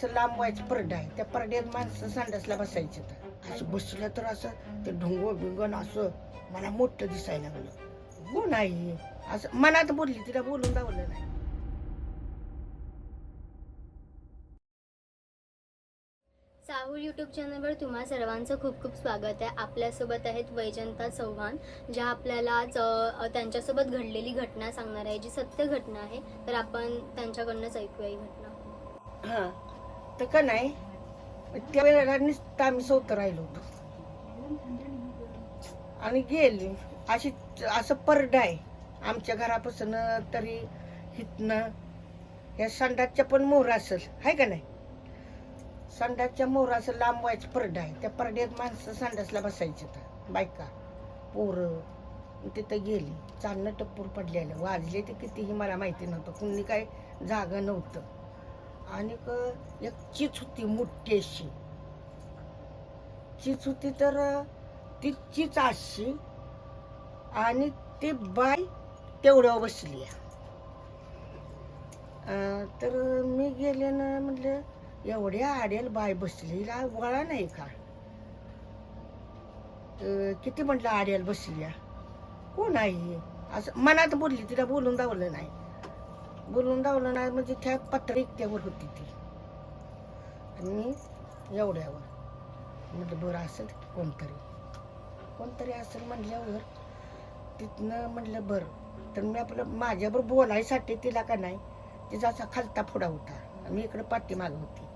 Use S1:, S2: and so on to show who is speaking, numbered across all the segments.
S1: असं लांब व्हायचं परडा आहे. त्या परड्यात माणसं संडासला बसायचे तर. असं बसलं तर असं ते ढोंग बिंगण असं मला मोठं दिसायला लागलं. हो? नाही असं मनात बोलली तिला बोलून दावलं नाही.
S2: साहूल यूट्यूब चॅनलवर तुम्हा सर्वांचं खूप खूप स्वागत आहे. आपल्यासोबत आहेत वैजंता चव्हाण ज्या आपल्याला आज त्यांच्यासोबत घडलेली घटना सांगणार आहे जी सत्य घटना आहे. तर आपण त्यांच्याकडनंच ऐकूया ही घटना.
S1: हा. तर का नाही? त्या वेळेला नुसतं आम्ही सोत राहिलो होतो. आणि गेली. अशी असं परडा आहे. आमच्या घरापासून तरी हितनं. या संडासच्या पण मोर असेल. आहे का नाही? संडासच्या मोर लांबवायचं लांब व्हायचं परडा आहे. त्या परड्यात माणसं संडासला बसायचे तर. बायका पोरं. तिथं गेली. चालणं टप्पूर पडलेलं. वाजले ते कितीही मला माहिती नव्हतं. कुणी काय जागा नव्हतं. आणि एक चीच होती मोठी अशी चीच होती तर ती चीच अशी आणि ती बाई तेवढं बसली. तर मी गेले ना म्हटलं एवढ्या आडेल बाय बसली हिला वळा नाही का? किती म्हटलं आडेल बसली कोण आहे? असं मनात बोलली तिला बोलून दावलं नाही. बोलून दावलं नाही म्हणजे त्या पत्र एकट्यावर होती ती. आणि मी एवढ्यावर. म्हटलं बरं असेल कोणतरी. कोणतरी असेल म्हटल्यावर तिथनं म्हटलं बरं. तर मी आपलं माझ्याबरोबर बोलायसाठी तिला का नाही तिचा असा खालता फोडा होता. मी इकडं पाठीमाग होती.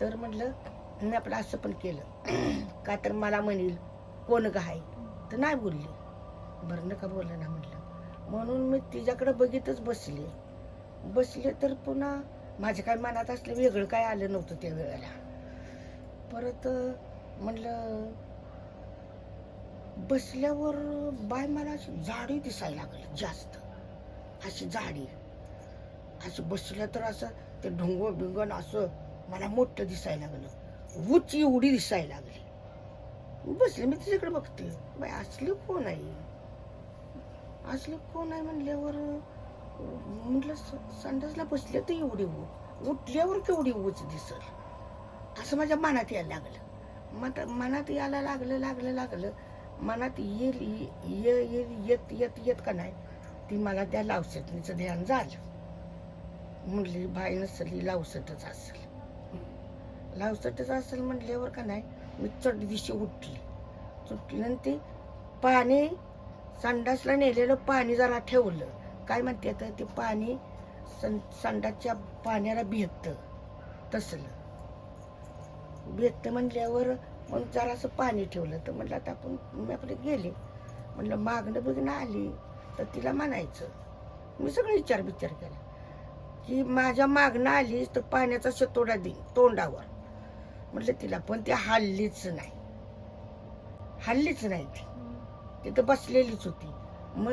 S1: तर म्हटलं मी आपलं असं पण केलं. का तर मला म्हणील कोण गाय तर नाही बोलली. बरं नका बोललं ना म्हटलं. म्हणून मी तिच्याकडे बघितच बसले. बसले तर पुन्हा माझ्या काय मनात असलं वेगळं काय आलं नव्हतं त्या वेळेला. परत म्हटलं बसल्यावर बाय मला अशी जाडी दिसायला लागली जास्त. अशी झाडी. असं बसलं तर असं ते ढोंग बिंगण असं मला मोठं दिसायला लागलं. उच एवढी दिसायला लागली. बसले मी तिच्याकडे बघते. बाय असलं कोण आहे? असलं कोण आहे म्हणल्यावर म्हटलं संडासला बसले तर एवढी ऊ उठल्यावर केवढी ऊच दिसल? असं माझ्या मनात यायला लागलं. मत मनात यायला लागलं लागलं लागलं. मनात येईल ये- ये येत येत येत का नाही ती मला त्या लावसटणीचं ध्यान झालं. म्हणली बाई नसली लावसटच असेल. लावसटच असेल म्हटल्यावर का नाही मी चढ दिशी उठली. चुटली आणि ते पाणी संडासला नेलेलं पाणी जरा ठेवलं. काय म्हणते तर ते पाणी सं संडाच्या पाण्याला भेटतं तसलं. भेटतं म्हटल्यावर मग जरासं पाणी ठेवलं. तर म्हटलं आता आपण मी आपले गेले. म्हटलं मागणं बिगणं आली तर तिला म्हणायचं. मी सगळं विचार विचार केला. की माझ्या मागणं आली तर पाण्याचा शतोडा देईन तोंडावर. म्हटलं तिला पण ती हल्लीच नाही. हल्लीच नाही ती. तिथं बसलेलीच होती. मग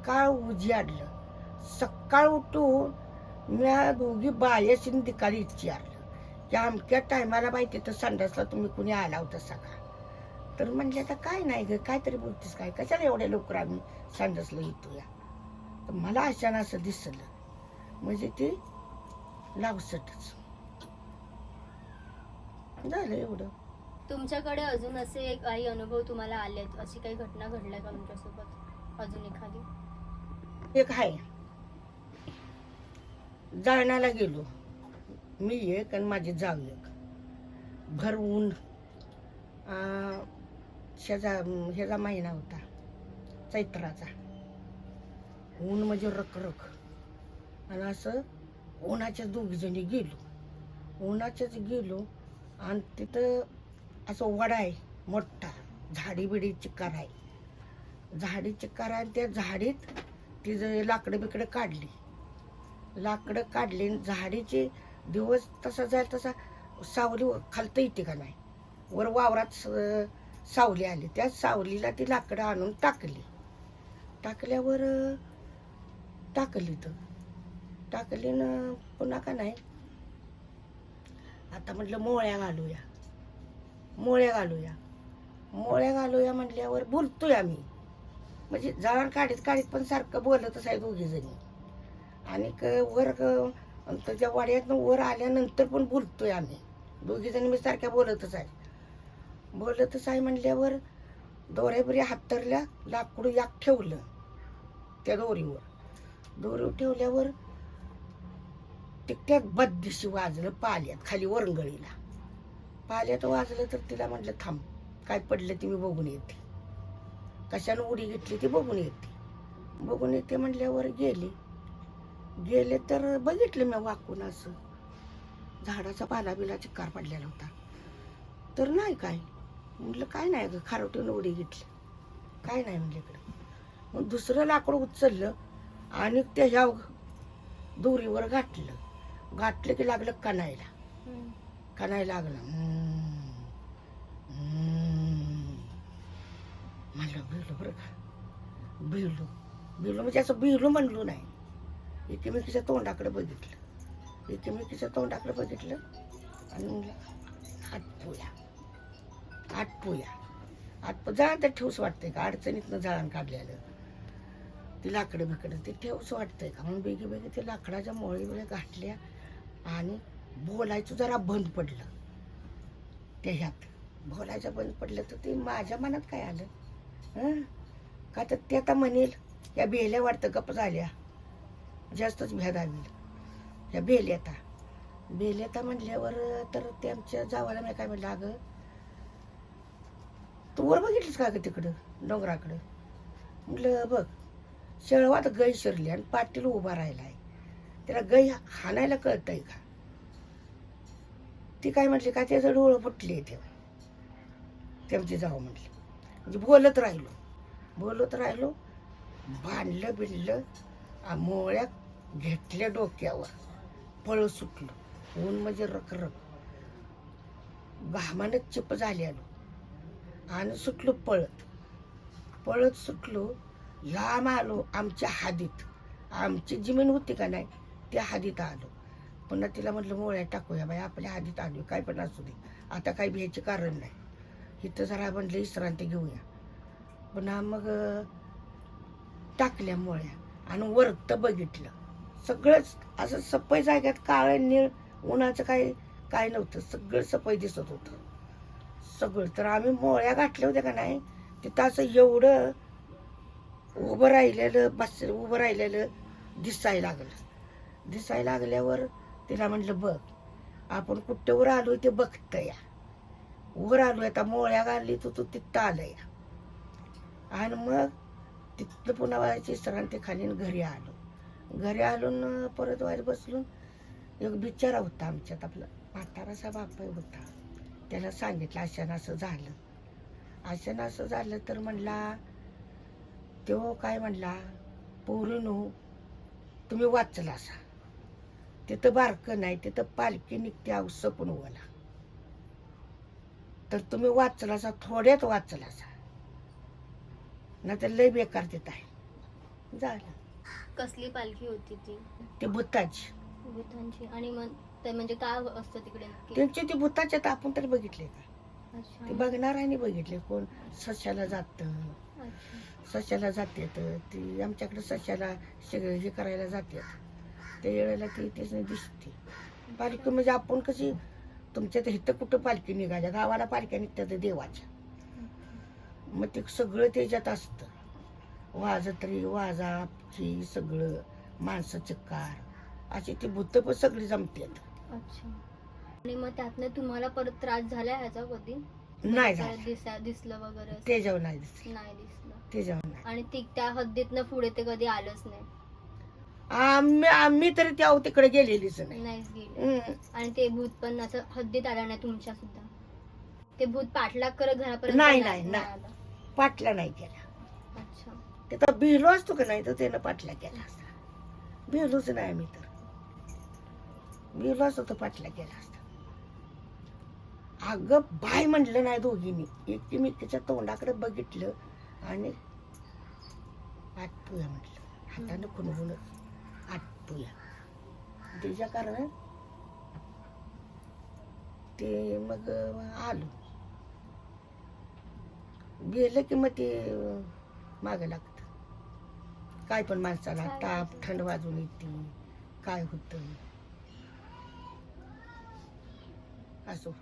S1: सकाळ उजाडलं सकाळ उठून म्या दोघी बायाशी दिकाली विचारलं की अमक्या टायमाला बाई तिथं संडासला तुम्ही कुणी आला होता सका तर म्हणजे आता काय नाही ग काहीतरी बोलतेस काय? कशाला एवढ्या लवकर आम्ही संडासला येतो या तर मला अचानक असं दिसलं. म्हणजे ते लावसटच झालं एवढं.
S2: तुमच्याकडे अजून असे काही अनुभव तुम्हाला आलेत? अशी काही घटना घडल्या का तुमच्यासोबत? अजून एखादी?
S1: एक आहे. जाळण्याला गेलो. मी एक आणि माझी जाऊ एक. भरवून ऊन शेजा ह्याचा महिना होता. चैत्राचा. ऊन म्हणजे रखरख. आणि असं उन्हाच्या दोघीजणी गेलो. उन्हाच्याच गेलो आणि तिथं असं वडा आहे मोठा. झाडी बिडी चिकार आहे. झाडी चिकार आहे आणि त्या झाडीत तिचं लाकडं बिकडं काढली. लाकडं काढली आणि झाडीचे दिवस तसा जाईल तसा सावली खालतं येते का नाही? वर वावरात स- सावली आली. त्या सावलीला ती लाकडं आणून टाकली. टाकल्यावर टाकली तर. टाकली ना पुन्हा का नाही? आता म्हटलं मोळ्या घालूया. मोळ्या घालूया. मोळ्या घालूया म्हटल्यावर बोलतोय आम्ही. म्हणजे जळण काढीत काढीत पण सारखं बोलतच आहे दोघी जणी. आणि क- वर त्याच्या वाड्यातनं वर आल्यानंतर पण बोलतोय आम्ही. दोघी जणी मी सारख्या बोलतच आहे. बोलतच आहे म्हणल्यावर दोऱ्याबरी हातरल्या लाकूड याक ठेवलं त्या दोरीवर. दोरीवर ठेवल्यावर तिकट्यात बद्दशी वाजलं पाल्यात खाली वरंगळीला. पाल्यात वाजलं तर तिला म्हटलं थांब काय पडलं ती मी बघून येते. कशानं उडी घेतली ती बघून येते. बघून येते म्हटल्यावर गेले. गेले तर बघितलं मी वाकून असं. झाडाचा पाला बिला चिक्कार पडलेला होता. तर नाही काय? म्हटलं काय नाही ग खारोटीनं उडी घेतली. काय नाही म्हणलं इकडे. मग दुसरं लाकूड उचललं आणि त्या ह्या दोरीवर गाठलं गाठलं की लागलं कणायला.
S2: हम्म.
S1: कणायला लागलं हम्म. हम्म. म्हणलं भिलो बरं का? भिलो भिलो म्हणजे असं भिलो म्हणलो नाही. एकमेकीच्या तोंडाकडे बघितलं. एकमेकीच्या तोंडाकडे बघितलं आणि म्हणलं आटपूया आटपूया आटप जळण तर ठेवूस वाटतंय का? अडचणीतनं जाळण काढलेलं. ती लाकडं बिकडं ते ठेवूस वाटतंय का? म्हणून बेगी बेगी ते लाकडाच्या मोळीमुळे घातल्या आणि बोलायचं जरा बंद पडलं. ते ह्यात बोलायचं बंद पडलं तर ते माझ्या मनात काय आलं? का तर ते आता म्हणेल या बेल्या वाटतं गप झाल्या. जास्तच भेदावी या बेल्याता बेल्याता म्हणल्यावर तर ते आमच्या जावाला मी काय म्हणलं अगं? तू वर बघितलीस का ग तिकडं डोंगराकडं? म्हटलं बघ शेळवात गै शिरली आणि पाटील उभा राहिलाय. त्याला गै हाणायला कळतंय का? ती काय म्हटली का त्याचं डोळं फुटले तेव्हा? त्यांची जाऊ म्हटली म्हणजे बोलत राहिलो. बोलत राहिलो बांधलं बिडलं मोळ्यात मोळ्या घेतल्या डोक्यावर. पळ सुटलो. ऊन म्हणजे रखरख. घामानं चिप झाली आलो. आणि सुटलो पळत. पळत सुटलो लांब आलो आमच्या हादीत. आमची जमीन होती का नाही त्या हादीत आलो. पुन्हा तिला म्हटलं मोळ्या टाकूया बाई आपल्या हादीत आलो काय पण असू दे. आता काही भ्यायचे कारण नाही. इथं जरा म्हटलं विश्रांती घेऊया. पुन्हा मग टाकल्यामुळे टाकल्या मोळ्या आणि वरत बघितलं. सगळंच असं सफाई जाग्यात काळ निळ उन्हाचं काय काय नव्हतं. सगळं सफाई दिसत होतं. सगळं. तर आम्ही मोळ्या गाठल्या होत्या का नाही तिथं असं एवढं उभं राहिलेलं बस उभं राहिलेलं दिसायला लागलं. दिसायला लागल्यावर तिला म्हटलं बघ आपण कुठेवर आलो ते बघतं या वर आलो आता मोळ्या घालली तू तू तिथं आलं या आणि मग तिथलं पुन्हा व्हायची सरांती खाली आणि घरी आलो. घरी आलो न परत व्हायला बसलो. एक बिचारा होता आमच्यात आपला. म्हाताराचा बाप होता. त्याला सांगितलं अशानं असं झालं. अशानं असं झालं तर म्हणला तो काय म्हणला पोरीनो तुम्ही वाचला असा तिथं बारकं नाही तिथं पालखी निघते औस पण ओला तर तुम्ही वाचला असा थोड्यात वाचला असा. नाही तर लय बेकार तिथं आहे. झालं.
S2: कसली पालखी होती ती?
S1: ते भूताची.
S2: भूतांची. आणि मग ते म्हणजे काय असतं तिकडे? नक्की
S1: त्यांची ती भूताचे तर आपण तरी बघितले का?
S2: अच्छा.
S1: ते बघणाऱ्याने बघितले कोण सश्याला जात.
S2: अच्छा.
S1: सश्याला जातात. ती आमच्याकडे सश्याला सगळं हे करायला जातात. त्या वेळेला ती त्याने दिसते. पालखी म्हणजे आपण कशी तुमच्या तर इथं कुठं पालखी निघाल्या गावाला पालख्या निघतात देवाच्या. मग ते सगळं त्याच्यात असतं. वाजत्री वाजाची सगळं माणसं चिक्कार अशी ती भूत पण सगळी जमतात
S2: अच्छा. आणि मग त्यातनं तुम्हाला परत त्रास झाला ह्याचा कधी?
S1: नाही
S2: परत
S1: झालं.
S2: दिसा दिसलं वगैरे असं?
S1: त्याच्यावर नाही दिसलं.
S2: नाही दिसलं.
S1: त्याच्यावर नाही.
S2: आणि ती त्या हद्दीतनं पुढे ते कधी आलंच नाही.
S1: आम्ही आम्ही तरी त्या तिकडे गेलेलीच नाही.
S2: नाहीच गेले.
S1: हम्म.
S2: आणि ते भूत पण असं हद्दीत आलं नाही तुमच्या सुद्धा. ते भूत पाठलाग करत घरापर्यंत
S1: नाही, नाही, नाही.
S2: आलं.
S1: पाटला नाही केला.
S2: अच्छा.
S1: ते तर भिलो असतो का नाही तर त्यानं पाटला केला असता. भिलोच नाही आम्ही तर. भिलो असतो तर पाटला केला असता. अगं बाय म्हटलं नाही दोघींनी. एकमेकीच्या तोंडाकडे बघितलं आणि आटपूया म्हटलं हातानं खुणवूनच तुला तुझ्या कारण ते मग आलो. गेलं की मग ते मागं लागतं. काय पण माणसाला ताप थंड वाजून येते. काय होतं? असो.